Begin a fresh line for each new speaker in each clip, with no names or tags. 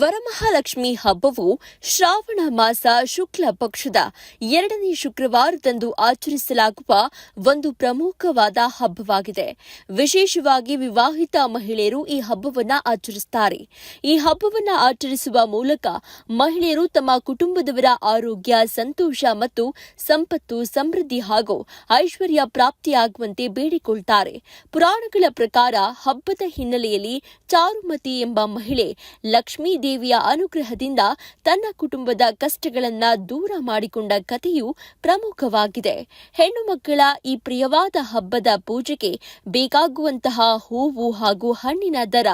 ವರಮಹಾಲಕ್ಷ್ಮಿ ಹಬ್ಬವು ಶ್ರಾವಣ ಮಾಸ ಶುಕ್ಲ ಪಕ್ಷದ ಎರಡನೇ ಶುಕ್ರವಾರದಂದು ಆಚರಿಸಲಾಗುವ ಒಂದು ಪ್ರಮುಖವಾದ ಹಬ್ಬವಾಗಿದೆ. ವಿಶೇಷವಾಗಿ ವಿವಾಹಿತ ಮಹಿಳೆಯರು ಈ ಹಬ್ಬವನ್ನು ಆಚರಿಸುತ್ತಾರೆ ಈ ಹಬ್ಬವನ್ನು ಆಚರಿಸುವ ಮೂಲಕ ಮಹಿಳೆಯರು ತಮ್ಮ ಕುಟುಂಬದವರ ಆರೋಗ್ಯ, ಸಂತೋಷ ಮತ್ತು ಸಂಪತ್ತು, ಸಮೃದ್ಧಿ ಹಾಗೂ ಐಶ್ವರ್ಯ ಪ್ರಾಪ್ತಿಯಾಗುವಂತೆ ಬೇಡಿಕೊಳ್ತಾರೆ. ಪುರಾಣಗಳ ಪ್ರಕಾರ ಹಬ್ಬದ ಹಿನ್ನೆಲೆಯಲ್ಲಿ ಚಾರುಮತಿ ಎಂಬ ಮಹಿಳೆ ಲಕ್ಷ್ಮೀ ದೇವಿಯ ಅನುಗ್ರಹದಿಂದ ತನ್ನ ಕುಟುಂಬದ ಕಷ್ಟಗಳನ್ನ ದೂರ ಮಾಡಿಕೊಂಡ ಕಥೆಯು ಪ್ರಮುಖವಾಗಿದೆ. ಹೆಣ್ಣು ಮಕ್ಕಳ ಈ ಪ್ರಿಯವಾದ ಹಬ್ಬದ ಪೂಜೆಗೆ ಬೇಕಾಗುವಂತಹ ಹೂವು ಹಾಗೂ ಹಣ್ಣಿನ ದರ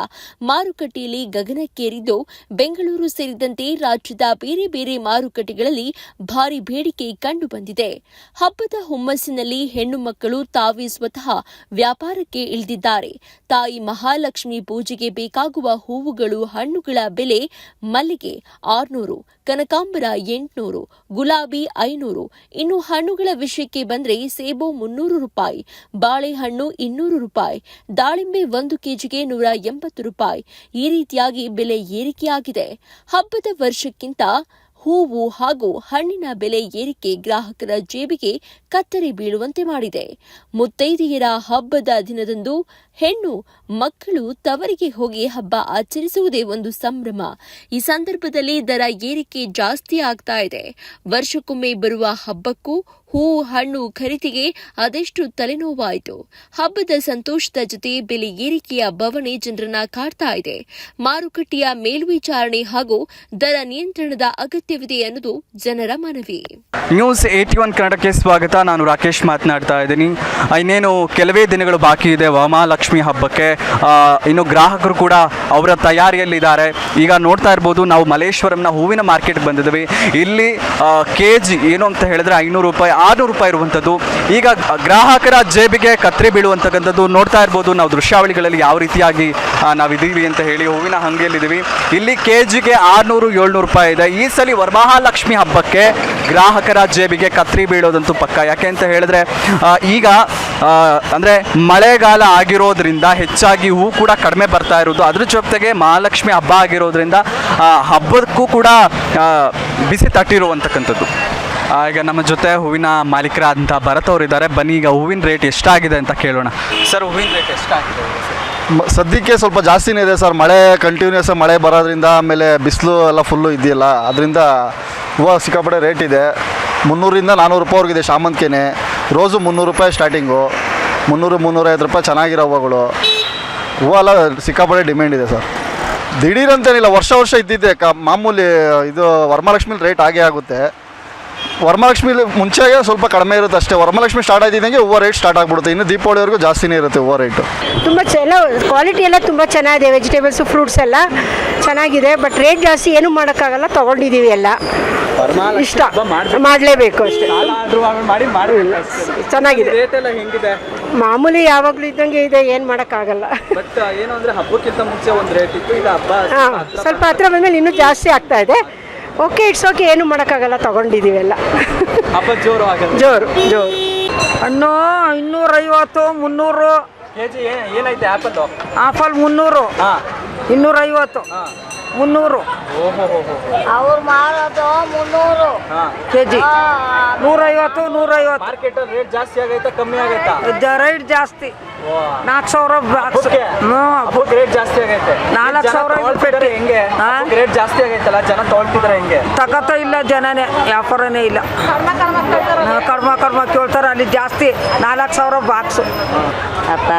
ಮಾರುಕಟ್ಟೆಯಲ್ಲಿ ಗಗನಕ್ಕೇರಿದ್ದು, ಬೆಂಗಳೂರು ಸೇರಿದಂತೆ ರಾಜ್ಯದ ಬೇರೆ ಬೇರೆ ಮಾರುಕಟ್ಟೆಗಳಲ್ಲಿ ಭಾರಿ ಬೇಡಿಕೆ ಕಂಡುಬಂದಿದೆ. ಹಬ್ಬದ ಹುಮ್ಮಸ್ಸಿನಲ್ಲಿ ಹೆಣ್ಣು ಮಕ್ಕಳು ತಾವೇ ಸ್ವತಃ ವ್ಯಾಪಾರಕ್ಕೆ ಇಳಿದಿದ್ದಾರೆ. ತಾಯಿ ಮಹಾಲಕ್ಷ್ಮಿ ಪೂಜೆಗೆ ಬೇಕಾಗುವ ಹೂವುಗಳು, ಹಣ್ಣುಗಳ ಬೆಲೆ ಮಲ್ಲಿಗೆ ಆರ್ನೂರು, ಕನಕಾಂಬರ ಎಂಟುನೂರು, ಗುಲಾಬಿ ಐನೂರು. ಇನ್ನು ಹಣ್ಣುಗಳ ವಿಷಯಕ್ಕೆ ಬಂದ್ರೆ ಸೇಬು ಮುನ್ನೂರು ರೂಪಾಯಿ, ಬಾಳೆಹಣ್ಣು ಇನ್ನೂರು ರೂಪಾಯಿ, ದಾಳಿಂಬೆ ಒಂದು ಕೆಜಿಗೆ ನೂರ ಎಂಬತ್ತು ರೂಪಾಯಿ. ಈ ರೀತಿಯಾಗಿ ಬೆಲೆ ಏರಿಕೆಯಾಗಿದೆ. ಹಬ್ಬದ ವರ್ಷಕ್ಕಿಂತ ಹೂವು ಹಾಗೂ ಹಣ್ಣಿನ ಬೆಲೆ ಏರಿಕೆ ಗ್ರಾಹಕರ ಜೇಬಿಗೆ ಕತ್ತರಿ ಬೀಳುವಂತೆ ಮಾಡಿದೆ. ಮುತ್ತೈದೆಯರ ಹಬ್ಬದ ದಿನದಂದು ಹೆಣ್ಣು ಮಕ್ಕಳು ತವರಿಗೆ ಹೋಗಿ ಹಬ್ಬ ಆಚರಿಸುವುದೇ ಒಂದು ಸಂಭ್ರಮ. ಈ ಸಂದರ್ಭದಲ್ಲಿ ದರ ಏರಿಕೆ ಜಾಸ್ತಿ ಆಗ್ತಾ ಇದೆ. ವರ್ಷಕ್ಕೊಮ್ಮೆ ಬರುವ ಹಬ್ಬಕ್ಕೂ ಹೂ ಹಣ್ಣು ಖರೀದಿಗೆ ಅದೆಷ್ಟು ತಲೆನೋವಾಯಿತು. ಹಬ್ಬದ ಸಂತೋಷದ ಜೊತೆ ಬೆಲೆ ಏರಿಕೆಯ ಬವಣೆ ಜನರನ್ನ ಕಾಡ್ತಾ ಇದೆ. ಮಾರುಕಟ್ಟೆಯ ಮೇಲ್ವಿಚಾರಣೆ ಹಾಗೂ ದರ ನಿಯಂತ್ರಣದ ಅಗತ್ಯವಿದೆ ಅನ್ನೋದು ಜನರ ಮನವಿ.
ನ್ಯೂಸ್ ಏಟಿ ಒನ್ ಕನ್ನಡಕ್ಕೆ ಸ್ವಾಗತ. ನಾನು ರಾಕೇಶ್ ಮಾತನಾಡ್ತಾ ಇದ್ದೀನಿ. ಇನ್ನೇನು ಕೆಲವೇ ದಿನಗಳು ಬಾಕಿ ಇದೆ. ವರಮಹಾಲಕ್ಷ್ಮಿ ಹಬ್ಬಕ್ಕೆ ಇನ್ನು ಗ್ರಾಹಕರು ಕೂಡ ಅವರ ತಯಾರಿಯಲ್ಲಿದ್ದಾರೆ. ಈಗ ನೋಡ್ತಾ ಇರ್ಬೋದು, ನಾವು ಮಲೇಶ್ವರಂನ ಹೂವಿನ ಮಾರ್ಕೆಟ್ ಬಂದಿದ್ದೀವಿ. ಇಲ್ಲಿ ಕೆ ಜಿ ಏನು ಅಂತ ಹೇಳಿದ್ರೆ ಐನೂರು ರೂಪಾಯಿ, ಆರುನೂರು ರೂಪಾಯಿ ಇರುವಂಥದ್ದು. ಈಗ ಗ್ರಾಹಕರ ಜೇಬಿಗೆ ಕತ್ರಿ ಬೀಳುವಂತಕ್ಕಂಥದ್ದು ನೋಡ್ತಾ ಇರ್ಬೋದು. ನಾವು ದೃಶ್ಯಾವಳಿಗಳಲ್ಲಿ ಯಾವ ರೀತಿಯಾಗಿ ನಾವು ನಾವಿದ್ದೀವಿ ಅಂತ ಹೇಳಿ ಹೂವಿನ ಅಂಗಡಿಯಲ್ಲಿದ್ದೀವಿ. ಇಲ್ಲಿ ಕೆ ಜಿಗೆ ಆರುನೂರು, ಏಳ್ನೂರು ರೂಪಾಯಿ ಇದೆ. ಈ ಸಲ ವರಮಹಾಲಕ್ಷ್ಮಿ ಹಬ್ಬಕ್ಕೆ ಗ್ರಾಹಕರ ಜೇಬಿಗೆ ಕತ್ರಿ ಬೀಳೋದಂತೂ ಪಕ್ಕ. ಯಾಕೆ ಅಂತ ಹೇಳಿದ್ರೆ ಈಗ ಅಂದರೆ ಮಳೆಗಾಲ ಆಗಿರೋದ್ರಿಂದ ಹೆಚ್ಚಾಗಿ ಹೂ ಕೂಡ ಕಡಿಮೆ ಬರ್ತಾ ಇರೋದು. ಅದ್ರ ಜೊತೆಗೆ ಮಹಾಲಕ್ಷ್ಮಿ ಹಬ್ಬ ಆಗಿರೋದ್ರಿಂದ ಹಬ್ಬಕ್ಕೂ ಕೂಡ ಬಿಸಿ ತಟ್ಟಿರುವಂತಕ್ಕಂಥದ್ದು. ಈಗ ನಮ್ಮ ಜೊತೆ ಹೂವಿನ ಮಾಲೀಕರಾದಂಥ ಭರತ್ ಅವರು ಇದ್ದಾರೆ ಬನ್ನಿ ಈಗ ಹೂವಿನ ರೇಟ್ ಎಷ್ಟಾಗಿದೆ ಅಂತ ಕೇಳೋಣ. ಸರ್ ಹೂವಿನ ರೇಟ್ ಎಷ್ಟಾಗಿದೆ?
ಸದ್ಯಕ್ಕೆ ಸ್ವಲ್ಪ ಜಾಸ್ತಿನೇ ಇದೆ ಸರ್. ಮಳೆ ಕಂಟಿನ್ಯೂಸ್ ಮಳೆ ಬರೋದ್ರಿಂದ ಆಮೇಲೆ ಬಿಸಿಲು ಎಲ್ಲ ಫುಲ್ಲು ಇದೆಯಲ್ಲ ಅದರಿಂದ ಹೂವು ಸಿಕ್ಕಾಪಡೆ ರೇಟ್ ಇದೆ. ಮುನ್ನೂರಿಂದ ನಾನ್ನೂರು ರೂಪಾಯಿವರೆಗಿದೆ ಶಾಮಂತಿಗೆನೆ. ರೋಸು ಮುನ್ನೂರು ರೂಪಾಯಿ ಸ್ಟಾರ್ಟಿಂಗು ಮುನ್ನೂರು ಮುನ್ನೂರೈವತ್ತು ರೂಪಾಯಿ ಚೆನ್ನಾಗಿರೋ ಹೂವುಗಳು. ಹೂವು ಎಲ್ಲ ಸಿಕ್ಕಾಪಟ್ಟೆ ಡಿಮ್ಯಾಂಡ್ ಇದೆ ಸರ್. ದಿಢೀರಂತೇನಿಲ್ಲ ವರ್ಷ ವರ್ಷ ಇದ್ದಿದ್ದೆ ಕ ಮಾಮೂಲಿ ಇದು ವರಮಹಾಲಕ್ಷ್ಮಿ ರೇಟ್ ಆಗೇ ಆಗುತ್ತೆ. ವರಮಹಾಲಕ್ಷ್ಮಿ ಮುಂಚೆಗೆ ಸ್ವಲ್ಪ ಕಡಿಮೆ ಇರುತ್ತೆ ಅಷ್ಟೇ. ವರಮಹಾಲಕ್ಷ್ಮಿ ಸ್ಟಾರ್ಟ್ ಆಯ್ತಿದ್ದಂಗೆ ಹೂವು ರೇಟ್ ಸ್ಟಾರ್ಟ್ ಆಗ್ಬಿಡುತ್ತೆ. ಇನ್ನು ದೀಪಾವಳಿವರೆಗೂ ಜಾಸ್ತಿನೇ ಇರುತ್ತೆ ಹೂವು ರೇಟು
ತುಂಬ ಚ ಎಲ್ಲ ಕ್ವಾಲಿಟಿ ಎಲ್ಲ ತುಂಬ ಚೆನ್ನಾಗಿದೆ. ವೆಜಿಟೇಬಲ್ಸು ಫ್ರೂಟ್ಸ್ ಎಲ್ಲ ಚೆನ್ನಾಗಿದೆ. ಬಟ್ ರೇಟ್ ಜಾಸ್ತಿ ಏನೂ ಮಾಡೋಕ್ಕಾಗಲ್ಲ. ತೊಗೊಂಡಿದ್ದೀವಿ ಎಲ್ಲ. ಇಷ್ಟ. ಮಾಡಲೇಬೇಕು ಅಷ್ಟೇ. ಚೆನ್ನಾಗಿದೆ.
ರೇಟ್ ಎಲ್ಲ ಹೆಂಗಿದೆ?
ಮಾಮೂಲಿ ಯಾವಾಗಲೂ ಇದ್ದಂಗೆ ಇದೆ. ಏನು ಮಾಡೋಕ್ಕಾಗಲ್ಲ.
ಬಟ್ ಏನು ಅಂದ್ರೆ ಹಬ್ಬಕ್ಕಿಂತ ಮುಂಚೆ ಒಂದು ರೇಟ್ ಇತ್ತು. ಈಗ ಹಬ್ಬ
ಹಾಂ. ಸ್ವಲ್ಪ ಹತ್ರ ಬಂದಮೇಲೆ ಇನ್ನೂ ಜಾಸ್ತಿ ಆಗ್ತಾ ಇದೆ. ಓಕೆ ಇಟ್ಸ್ ಓಕೆ ಏನು ಮಾಡೋಕ್ಕಾಗಲ್ಲ ತಗೊಂಡಿದೀವಿ ಎಲ್ಲ
ಹಬ್ಬ ಜೋರು ಆಗಲ್ಲ
ಜೋರು ಜೋರು.
ಹಣ್ಣು ಇನ್ನೂರೈವತ್ತು ಮುನ್ನೂರು.
ಕೆಜಿ ಏನೈತೆ ಆಪಲ್
ಆಪಲ್ ಮುನ್ನೂರು.
ಹಾ.
ಇನ್ನೂರೈವತ್ತು. ಮುನ್ನೂರು.
ಓಹೋ
ಅವ್ರು ಮಾರೋದು ಮುನ್ನೂರು.
ಕೆಜಿ.
ಕೆ ಜಿ ನೂರೈವತ್ತು ನೂರೈವತ್ತು.
ಮಾರ್ಕೆಟ್ ರೇಟ್ ಜಾಸ್ತಿ ಆಗೈತಾ ಕಮ್ಮಿ ಆಗೈತಾ?
ರೇಟ್ ಜಾಸ್ತಿ. ನಾಲ್ಕು ಸಾವಿರ
ರೇಟ್ ಜಾಸ್ತಿ ಆಗೈತೆ.
ನಾಲ್ಕು ಸಾವಿರ
ತಗೊಳ್ತಿದಾರೆ
ಪೆಟ್ಟಿ.
ಹೆಂಗೆ
ಹಾ?
ರೇಟ್ ಜಾಸ್ತಿ ಆಗೈತಲ್ಲ ಜನ ತೊಳ್ತಿದ್ರೆ ಹೆಂಗೆ?
ತಗತ ಇಲ್ಲ ಜನನೇ ವ್ಯಾಪಾರನೇ ಇಲ್ಲ. ಕರ್ಮ ಕರ್ಮ ಕೇಳ್ತಾರೆ ಅಲ್ಲಿ? ಜಾಸ್ತಿ. ನಾಲ್ಕು ಸಾವಿರ ಬಾಕ್ಸು
ಅಪ್ಪ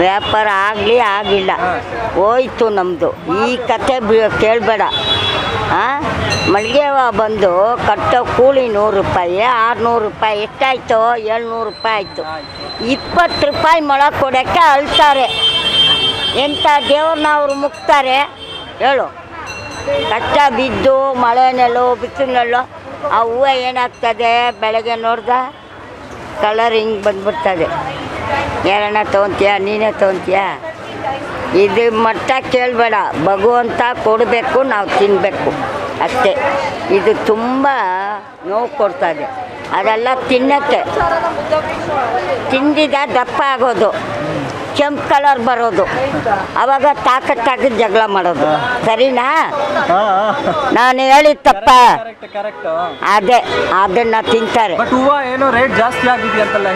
ವ್ಯಾಪಾರ ಆಗಲಿ ಆಗಿಲ್ಲ. ಹೋಯ್ತು ನಮ್ಮದು ಈ ಕತೆ ಕೇಳಬೇಡ. ಹಾಂ ಹೂವ ಬಂದು ಕಟ್ಟೋ ಕೂಲಿ ನೂರು ರೂಪಾಯಿ, ಆರುನೂರು ರೂಪಾಯಿ, ಎಷ್ಟಾಯ್ತು ಏಳ್ನೂರು ರೂಪಾಯಿ ಆಯಿತು. ಇಪ್ಪತ್ತು ರೂಪಾಯಿ ಮೊಳ ಕೊಡೋಕ್ಕೆ ಅಳ್ತಾರೆ. ಎಂಥ ದೇವ್ರನ್ನ ಅವರು ಮುಕ್ತಾರೆ? ಹೇಳು. ಕಷ್ಟ ಬಿದ್ದು ಮಳೆನೆಲ್ಲೋ ನೆಲ್ಲು ಆ ಹೂವು ಏನಾಗ್ತದೆ ಬೆಳಗ್ಗೆ ನೋಡ್ದ? ಕಲರ್ ಹಿಂಗೆ ಬಂದ್ಬಿಡ್ತದೆ. ಯಾರನ್ನ ತೊಗೊಂತೀಯ, ನೀನೇ ತೊಗೊಂತೀಯ? ಇದು ಮಟ್ಟ ಕೇಳಬೇಡ. ಭಗವಂತ ಕೊಡಬೇಕು ನಾವು ತಿನ್ನಬೇಕು ಅಷ್ಟೇ. ಇದು ತುಂಬ ನೋವು ಕೊಡ್ತದೆ ಅದೆಲ್ಲ ತಿನ್ನಕ್ಕೆ. ತಿಂದಿದ ದಪ್ಪ ಆಗೋದು. ಕೆಂಪು ಕಲರ್ ಬರೋದು. ಅವಾಗ ತಾಕತ್ತಾಗಿ ತಾಕತ್ ಜಗಳ ಮಾಡೋದು. ಸರಿನಾ? ನಾನು ಹೇಳಿದ ತಪ್ಪ. ಅದೇ ಅದನ್ನ ತಿಂತಾರೆ.
ರೇಟ್ ಜಾಸ್ತಿ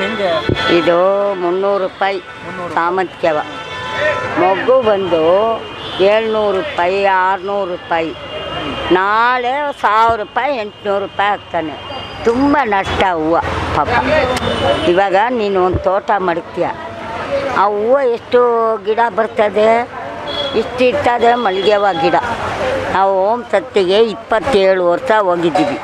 ಹೆಂಗೆ?
ಇದು ಮುನ್ನೂರು ರೂಪಾಯಿ ಸಾಮಂತಿಗೆ ಮೊಗ್ಗು ಬಂದು ಏಳ್ನೂರು ರೂಪಾಯಿ, ಆರುನೂರು ರೂಪಾಯಿ. ನಾಳೆ ಸಾವಿರ ರೂಪಾಯಿ, ಎಂಟುನೂರು ರೂಪಾಯಿ ಹಾಕ್ತಾನೆ ತುಂಬ ನಷ್ಟ ಹೂವು, ಪಾಪ. ಇವಾಗ ನೀನು ಒಂದು ತೋಟ ಮಡಗ್ತೀಯ ಆ ಹೂವು ಎಷ್ಟು ಗಿಡ ಬರ್ತದೆ? ಇಷ್ಟು ಇರ್ತದೆ ಮಲ್ಲಿಗೆ ಹೂವು ಗಿಡ. ನಾವು ಓಮ್ ಸತ್ತಿಗೆ ಇಪ್ಪತ್ತೇಳು ವರ್ಷ ಹೋಗಿದ್ದೀವಿ.